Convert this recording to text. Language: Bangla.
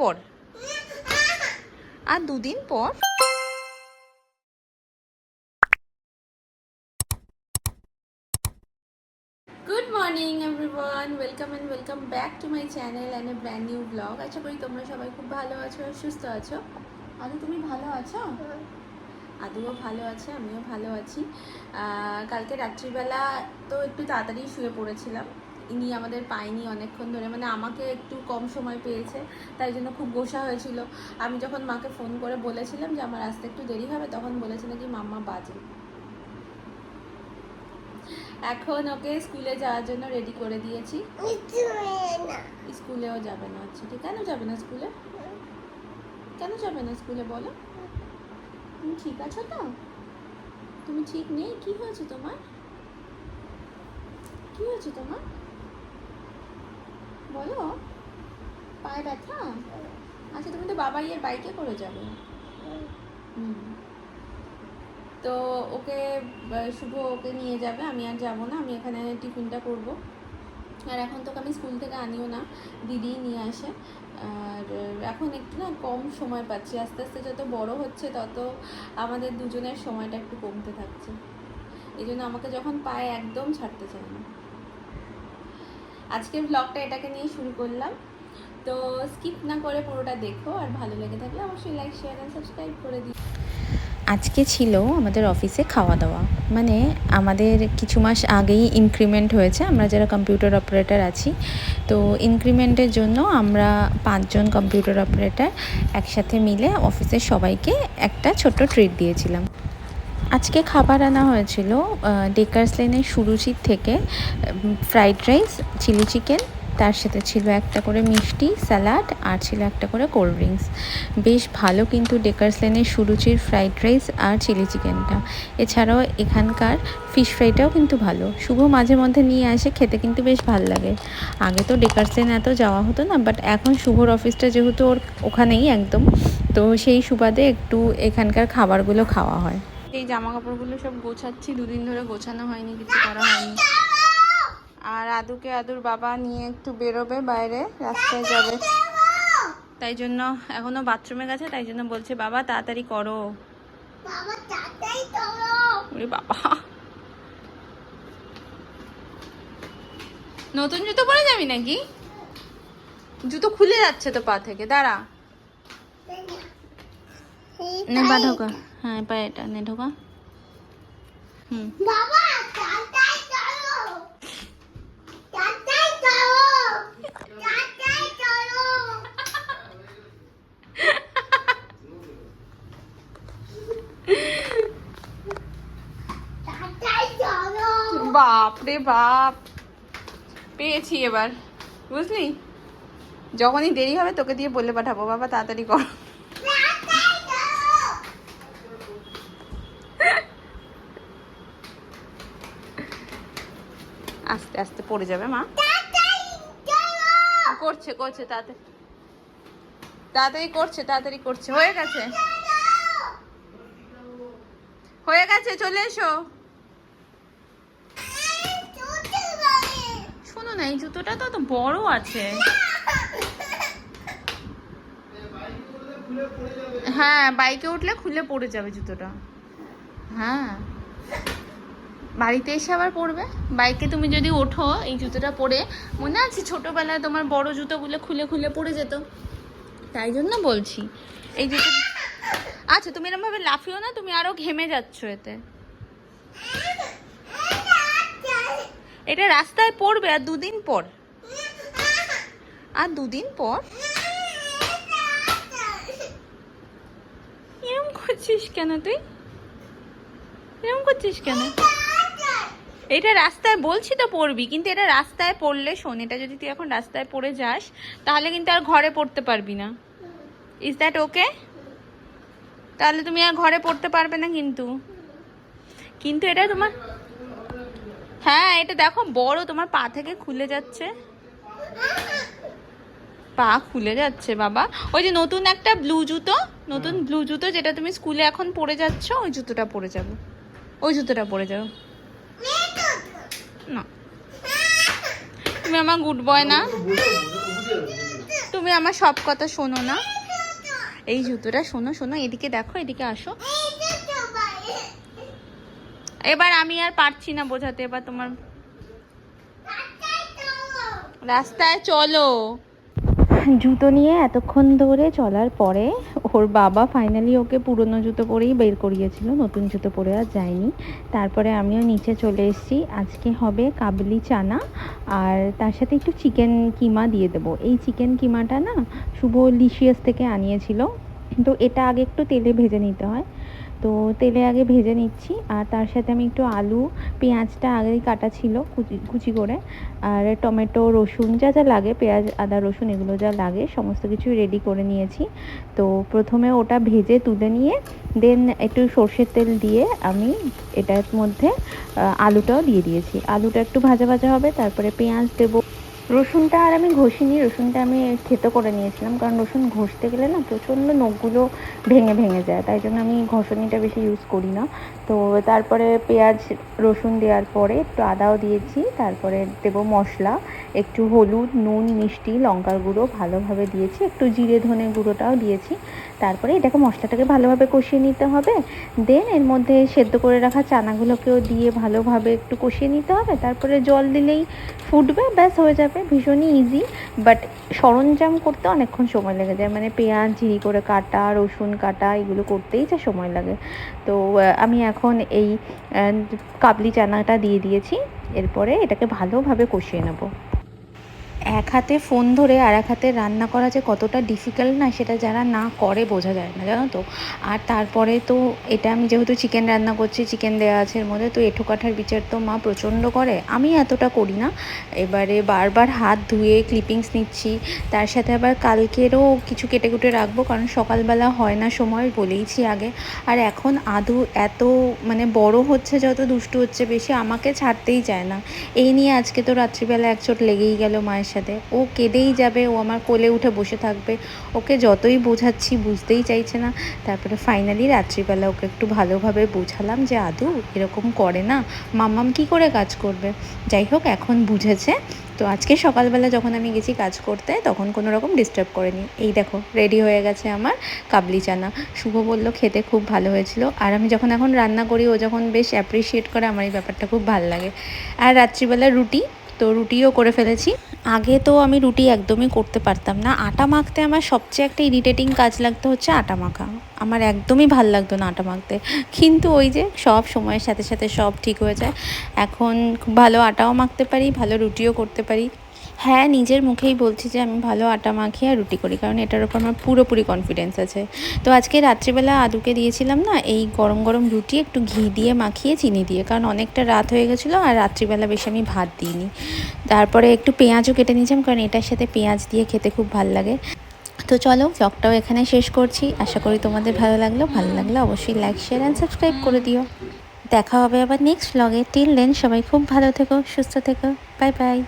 পর। আর দুদিন পর। Good morning everyone welcome and welcome back to my channel and a brand new blog আশা করি তোমরা সবাই খুব ভালো আছো সুস্থ আছো। আদু তুমি ভালো আছো? আদুও ভালো আছে আমিও ভালো আছি। কালকে রাত্রিবেলা তো একটু তাড়াতাড়ি শুয়ে পড়েছিলাম। ইনি আমাদের পায়নি অনেকক্ষণ ধরে মানে আমাকে একটু কম সময় পেয়েছে, তাই জন্য খুব গোসা হয়েছিল। আমি যখন মাকে ফোন করে বলেছিলাম যে আমার আসতে একটু দেরি হবে, তখন বলেছে নাকি মাম্মা বাজে। এখন ওকে স্কুলে যাওয়ার জন্য রেডি করে দিয়েছি। স্কুলেও যাবে না আচ্ছা। ঠিক কেন যাবে না স্কুলে? কেন যাবে না স্কুলে বলো? তুমি ঠিক আছো তো? তুমি ঠিক নেই? কি হয়েছে তোমার? কি হয়েছে তোমার? বলো? পায়ে ব্যথা? আচ্ছা তুমি তো বাবা ইয়ের বাইকে করে যাবে। তো ওকে শুভ ওকে নিয়ে যাবে, আমি আর যাব না, আমি এখানে টিফিনটা করব। আর এখন তোকে আমি স্কুল থেকে আনিও না দিদি নিয়ে আসে। আর এখন একটু না কম সময় পাচ্ছি, আস্তে আস্তে যত বড় হচ্ছে তত আমাদের দুজনের সময়টা একটু কমতে থাকছে। এই জন্য আমাকে যখন পায়ে একদম ছাড়তে চায় না। আজকের ব্লগটা এটাকে নিয়ে শুরু করলাম। তো স্কিপ না করে পুরোটা দেখো আর ভালো লেগে থাকলে অবশ্যই লাইক শেয়ার অ্যান্ড সাবস্ক্রাইব করে দিও। আজকে ছিল আমাদের অফিসে খাওয়া দাওয়া মানে আমাদের কিছু মাস আগেই ইনক্রিমেন্ট হয়েছে। আমরা যারা কম্পিউটার অপারেটর আছি, তো ইনক্রিমেন্টের জন্য আমরা পাঁচজন কম্পিউটার অপারেটর একসাথে মিলে অফিসের সবাইকে একটা ছোট্ট ট্রিট দিয়েছিলাম। আজকে খাবার আনা হয়েছিল ডেকার্স লেনের সুরুচির থেকে ফ্রাইড রাইস চিলি চিকেন তার সাথে ছিল একটা করে মিষ্টি স্যালাড আর ছিল একটা করে কোল্ড ড্রিঙ্কস বেশ ভালো কিন্তু ডেকার্স লেনের সুরুচির ফ্রাইড রাইস আর চিলি চিকেনটা এছাড়াও এখানকার ফিশ ফ্রাইটাও কিন্তু ভালো। শুভ মাঝে মধ্যে নিয়ে আসে, খেতে কিন্তু বেশ ভালো লাগে। আগে তো ডেকার্স লেন এত যাওয়া হতো না বাট এখন শুভর অফিসটা যেহেতু ওর ওখানেই একদম, তো সেই সুবাদে একটু এখানকার খাবারগুলো খাওয়া হয়। এই জামা কাপড়গুলো সব গোছাচ্ছি দুদিন ধরে গোছানো হয়নি কিছু করা হয়নি। আর আদুকে আদুর বাবা নিয়ে একটু বেরোবে বাইরে রাস্তায় যাবে। তাই জন্য এখনও বাথরুমে গেছে তাই জন্য বলছে বাবা তাড়াতাড়ি করো। বাবা নতুন জুতো পরে যাবি নাকি? জুতো খুলে যাচ্ছে তো পা থেকে দাঁড়া। নে? ঢোকা হ্যাঁ পা এটা নে ঢোকা। হুম। বাবা বাপ রে বাপ। পেয়েছি এবার। বুঝলি? যখনই দেরি হবে তোকে দিয়ে বলে পাঠাবো। বাবা তাড়াতাড়ি কর তাড়াতাড়ি চলো আস্তে আস্তে পড়ে যাবে, মা। করছে করছে, তাড়াতাড়ি। তাড়াতাড়ি করছে তাড়াতাড়ি করছে। হয়ে গেছে? হয়ে গেছে? চলে এসো। শোনো না, এই জুতোটা তো তো বড় আছে। হ্যাঁ বাইকে উঠলে খুলে পড়ে যাবে জুতোটা। হ্যাঁ। বাড়িতে এসে আবার পরবে বাইকে তুমি যদি ওঠো, এই জুতোটা পরে, মনে আছে ছোটোবেলায় তোমার বড় জুতোগুলো খুলে খুলে পড়ে যেত? তাই জন্য বলছি। এই জুতো আচ্ছা তুমি এরকম ভাবে লাফিও না, তুমি আরও ঘেমে যাচ্ছ এতে। এটা রাস্তায় পড়বে আর দুদিন পর। আর দুদিন পর? এরকম করছিস কেন তুই? এরকম করছিস কেন? এটা রাস্তায়, বলছি তো পড়বি, কিন্তু এটা রাস্তায় পড়লে শোন, এটা যদি তুই এখন রাস্তায় পড়ে যাস, তাহলে কিন্তু আর ঘরে পড়তে পারবি না। ইজ দ্যাট ওকে তাহলে তুমি আর ঘরে পড়তে পারবে না কিন্তু। কিন্তু এটা তোমার হ্যাঁ এটা দেখো, বড়, তোমার পা থেকে খুলে যাচ্ছে। পা খুলে যাচ্ছে, বাবা। ওই যে নতুন একটা ব্লু জুতো, নতুন ব্লু জুতো, যেটা তুমি স্কুলে এখন পরে যাচ্ছ, ওই জুতোটা পরে যাব। ওই জুতোটা পরে যাব। না। তুমি আমার গুড বয় না। তুমি আমার সব কথা শোনো না। এই জুতোটা শোনো শোনো, এদিকে দেখো, এদিকে আসো। এবার আমি আর পারছি না বোঝাতে, এবার তোমার রাস্তায় চলো। জুতো নিয়ে এতক্ষণ ধরে চলার পরে ওর বাবা ফাইনালি ওকে পুরনো জুতো পরেই বের করিয়েছিল, নতুন জুতো পরে আর যায়নি। তারপরে আমিও নিচে চলে এসেছি। আজকে হবে কাবলি চানা, আর তার সাথে একটু চিকেন কিমা দিয়ে দেবো। এই চিকেন কিমাটা না শুভ লিশিয়াস থেকে আনিয়েছিল। তো এটা আগে একটু তেলে ভেজে নিতে হয়। তো তেলে আগে ভেজে নিচ্ছি, আর তার সাথে আমি একটু আলু, পেঁয়াজটা আগেই কাটা ছিল কুচি কুচি করে, আর টমেটো, রসুন, যা যা লাগে, পেঁয়াজ, আদা, রসুন, এগুলো যা লাগে, সমস্ত কিছু রেডি করে নিয়েছি। তো প্রথমে ওটা ভেজে তুলে নিয়ে দেন একটু সর্ষের তেল দিয়ে আমি এটার মধ্যে আলুটাও দিয়ে দিয়েছি। আলুটা একটু ভাজা ভাজা হবে, তারপরে পেঁয়াজ দেবো। রসুনটা আর আমি ঘষিনি, রসুনটা আমি থেতো করে নিয়েছিলাম, কারণ রসুন ঘষতে গেলে না প্রচণ্ড নখগুলো ভেঙে ভেঙে যায়, তাই জন্য আমি ঘষণিটা বেশি ইউজ করি না। তো তারপরে পেঁয়াজ, রসুন দেওয়ার পরে একটু আদাও দিয়েছি, তারপরে দেবো মশলা, একটু হলুদ, নুন, মিষ্টি, লঙ্কার গুঁড়ো ভালোভাবে দিয়েছি, একটু জিরে ধনে গুঁড়োটাও দিয়েছি। তারপরে এটাকে মশলাটাকে ভালোভাবে কষিয়ে নিতে হবে, দেন এর মধ্যে সেদ্ধ করে রাখা চানাগুলোকেও দিয়ে ভালোভাবে একটু কষিয়ে নিতে হবে, তারপরে জল দিলেই ফুটবে, ব্যাস হয়ে যাবে। ভীষণই ইজি বাট সরঞ্জাম করতে অনেকক্ষণ সময় লেগে। যায় মানে পেঁয়াজ, ঝিরি করে কাটা, রসুন কাটা, এগুলো করতেই যা সময় লাগে। তো আমি এখন এই কাবলি চানাটা দিয়ে দিয়েছি। এরপরে এটাকে ভালোভাবে কষিয়ে নেব। এক হাতে ফোন ধরে আর এক হাতে রান্না করা যে কতটা ডিফিকাল্ট না, সেটা যারা না করে বোঝা যায় না, জানো তো? আর তারপরে তো এটা আমি যেহেতু চিকেন রান্না করছি চিকেন দেওয়া আছে এর মধ্যে, তো এঁঠো কাঠার বিচার তো মা প্রচণ্ড করে। আমি এতটা করি না। এবারে বারবার হাত ধুয়ে ক্লিপিংস নিচ্ছি, তার সাথে আবার কালকেরও কিছু কেটে কুটে রাখব, কারণ সকালবেলা হয় না সময় বলেইছি আগে। আর এখন আদু এত মানে বড় হচ্ছে, যত দুষ্টু হচ্ছে বেশি, আমাকে ছাড়তেই চায় না। এই নিয়ে আজকে তো রাত্রিবেলা এক চোট লেগেই গেল মায়ের সাথে। ও কেঁদেই যাবে, ও আমার কোলে উঠে বসে থাকবে। ওকে যতই বোঝাচ্ছি বুঝতেই চাইছে না। তারপরে ফাইনালি রাত্রিবেলা ওকে একটু ভালোভাবে বোঝালাম যে, আদু, এরকম করে না। মাম্মাম কি করে কাজ করবে? যাই হোক, এখন বুঝেছে। তো আজকে সকালবেলা যখন আমি গেছি কাজ করতে, তখন কোনো রকম ডিস্টার্ব করেনি। এই দেখো রেডি হয়ে গেছে আমার কাবলি চানা। শুভ বলল, খেতে খুব ভালো হয়েছিল। আর আমি যখন এখন রান্না করি, ও যখন বেশ অ্যাপ্রিসিয়েট করে, আমার এই ব্যাপারটা খুব ভালো লাগে। আর রাত্রিবেলা রুটি তো রুটিও করে ফেলেছি। আগে তো আমি রুটি একদমই করতে পারতাম না। আটা মাখতে আমার সবচেয়ে একটা ইরিটেটিং কাজ লাগতো হচ্ছে আটা মাখা। আমার একদমই ভালো লাগতো না আটা মাখতে। কিন্তু ওই যে সব সময়ের সাথে সাথে সব ঠিক হয়ে যায়। এখন ভালো আটাও মাখতে পারি, ভালো রুটিও করতে পারি। হ্যাঁ নিজের মুখেই বলছি যে আমি ভালো আটা মাখি আর রুটি করি, কারণ এটার উপর আমার পুরোপুরি কনফিডেন্স আছে। তো আজকে রাত্রিবেলা আদুকে দিয়েছিলাম না, এই গরম গরম রুটি একটু ঘি দিয়ে মাখিয়ে চিনি দিয়ে, কারণ অনেকটা রাত হয়ে গেছিল আর রাত্রিবেলা বেশি আমি ভাত দিইনি। তারপরে একটু পেঁয়াজও কেটে নিয়েছিলাম, কারণ এটার সাথে পেঁয়াজ দিয়ে খেতে খুব ভালো লাগে। তো চলো ব্লগটাও এখানে শেষ করছি। আশা করি তোমাদের ভালো লাগল। ভালো লাগলে অবশ্যই লাইক শেয়ার অ্যান্ড সাবস্ক্রাইব করে দিও। দেখা হবে আবার নেক্সট ব্লগে টিল দেন সবাই খুব ভালো থেকো, সুস্থ থেকো। Bye bye